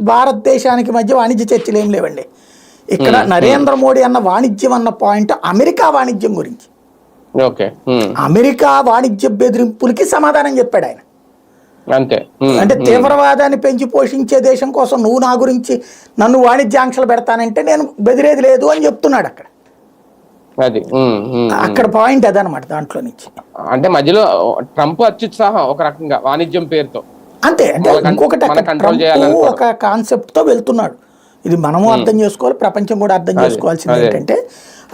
భారతదేశానికి మధ్య వాణిజ్య చర్చలు ఏం లేవండి. ఇక్కడ నరేంద్ర మోడీ అన్న వాణిజ్యం అన్న పాయింట్ అమెరికా వాణిజ్యం గురించి. అమెరికా వాణిజ్య బెదిరింపులకి సమాధానం చెప్పాడు ఆయన. అంతే అంటే తీవ్రవాదాన్ని పెంచి పోషించే దేశం కోసం నువ్వు నా గురించి నన్ను వాణిజ్య ఆంక్షలు పెడతానంటే నేను బెదిరేది లేదు అని చెప్తున్నాడు అక్కడ. అది. అక్కడ పాయింట్ అదనమాట దాంట్లో నుంచి. అంటే మధ్యలో ట్రంప్ అత్యుత్సాహం ఒక రకంగా వాణిజ్యం పేరుతో. అంతే అంటే ఇంకొకటి. ఒక కాన్సెప్ట్తో వెళ్తున్నాడు. ఇది మనము అర్థం చేసుకోవాలి ప్రపంచం కూడా అర్థం చేసుకోవాల్సింది. ఏంటంటే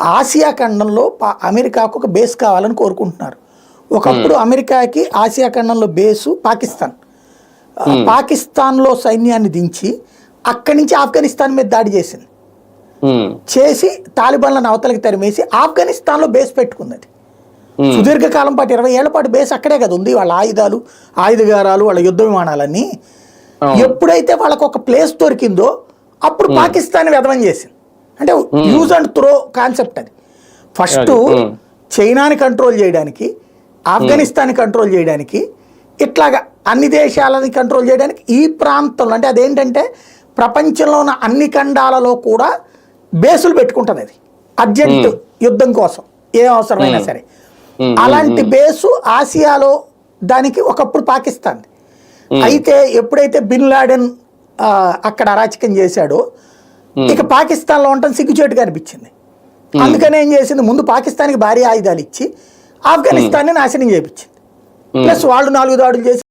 ఆసియా ఖండంలో అమెరికాకు ఒక బేస్ కావాలని కోరుకుంటున్నారు. ఒకప్పుడు అమెరికాకి ఆసియా ఖండంలో బేసు పాకిస్తాన్. ఆ, పాకిస్తాన్లో సైన్యాన్ని దించి అక్కడి నుంచి ఆఫ్ఘనిస్తాన్ మీద దాడి చేసింది. చేసి తాలిబాన్లను అవతలకి తరిమేసి ఆఫ్ఘనిస్తాన్లో బేస్ పెట్టుకుంది సుదీర్ఘకాలం పాటు ఇరవై ఏళ్ళ పాటు బేస్ అక్కడే కదా ఉంది. వాళ్ళ ఆయుధాలు ఆయుధగారాలు వాళ్ళ యుద్ధ విమానాలన్నీ. ఎప్పుడైతే వాళ్ళకు ఒక ప్లేస్ దొరికిందో అప్పుడు పాకిస్తాన్ వెధవం చేసింది. అంటే యూజ్ అండ్ త్రో కాన్సెప్ట్ అది. ఫస్ట్. చైనాని కంట్రోల్ చేయడానికి ఆఫ్ఘనిస్తాన్ కంట్రోల్ చేయడానికి ఇట్లాగా అన్ని దేశాలని కంట్రోల్ చేయడానికి ఈ ప్రాంతంలో అంటే అదేంటంటే ప్రపంచంలో ఉన్న అన్ని ఖండాలలో కూడా బేసులు పెట్టుకుంటుంది అది. అర్జెంట్ యుద్ధం కోసం ఏ అవసరమైనా సరే. అలాంటి బేసు ఆసియాలో దానికి ఒకప్పుడు పాకిస్తాన్. అయితే ఎప్పుడైతే బిన్ లాడెన్ అక్కడ అరాచకం చేశాడో ఇక పాకిస్తాన్లో ఉండటం సిగ్గుచేటుగా అనిపించింది. అందుకని ఏం చేసింది? ముందు పాకిస్తాన్కి భారీ ఆయుధాలు ఇచ్చి ఆఫ్ఘనిస్తాన్ని నాశనం చేయించింది ప్లస్ వాళ్ళు నాలుగు దాడులు చేసి